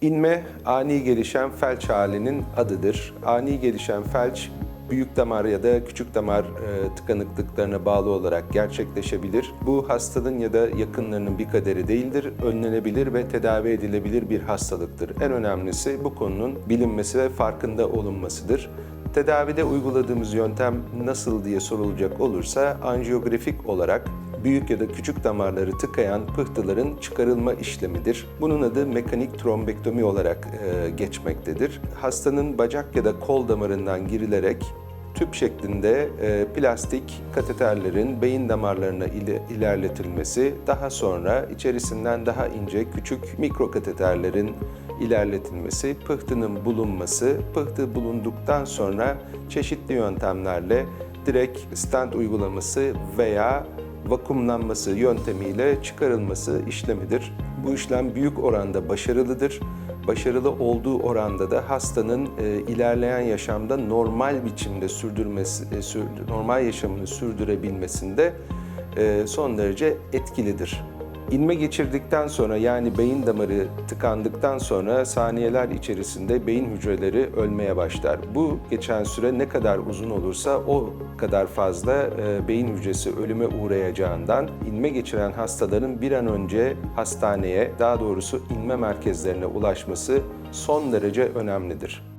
İnme, ani gelişen felç halinin adıdır. Ani gelişen felç, büyük damar ya da küçük damar e, tıkanıklıklarına bağlı olarak gerçekleşebilir. Bu hastanın ya da yakınlarının bir kaderi değildir. Önlenebilir ve tedavi edilebilir bir hastalıktır. En önemlisi bu konunun bilinmesi ve farkında olunmasıdır. Tedavide uyguladığımız yöntem nasıl diye sorulacak olursa anjiyografik olarak büyük ya da küçük damarları tıkayan pıhtıların çıkarılma işlemidir. Bunun adı mekanik trombektomi olarak e, geçmektedir. Hastanın bacak ya da kol damarından girilerek tüp şeklinde e, plastik kateterlerin beyin damarlarına ile- ilerletilmesi, daha sonra içerisinden daha ince küçük mikro kateterlerin ilerletilmesi, pıhtının bulunması, pıhtı bulunduktan sonra çeşitli yöntemlerle direkt stent uygulaması veya vakumlanması yöntemiyle çıkarılması işlemidir. Bu işlem büyük oranda başarılıdır. Başarılı olduğu oranda da hastanın e, ilerleyen yaşamda normal biçimde sürdürmesi, e, sür- normal yaşamını sürdürebilmesinde e, son derece etkilidir. İnme geçirdikten sonra yani beyin damarı tıkandıktan sonra saniyeler içerisinde beyin hücreleri ölmeye başlar. Bu geçen süre ne kadar uzun olursa o kadar fazla e, beyin hücresi ölüme uğrayacağından inme geçiren hastaların bir an önce hastaneye, daha doğrusu inme merkezlerine ulaşması son derece önemlidir.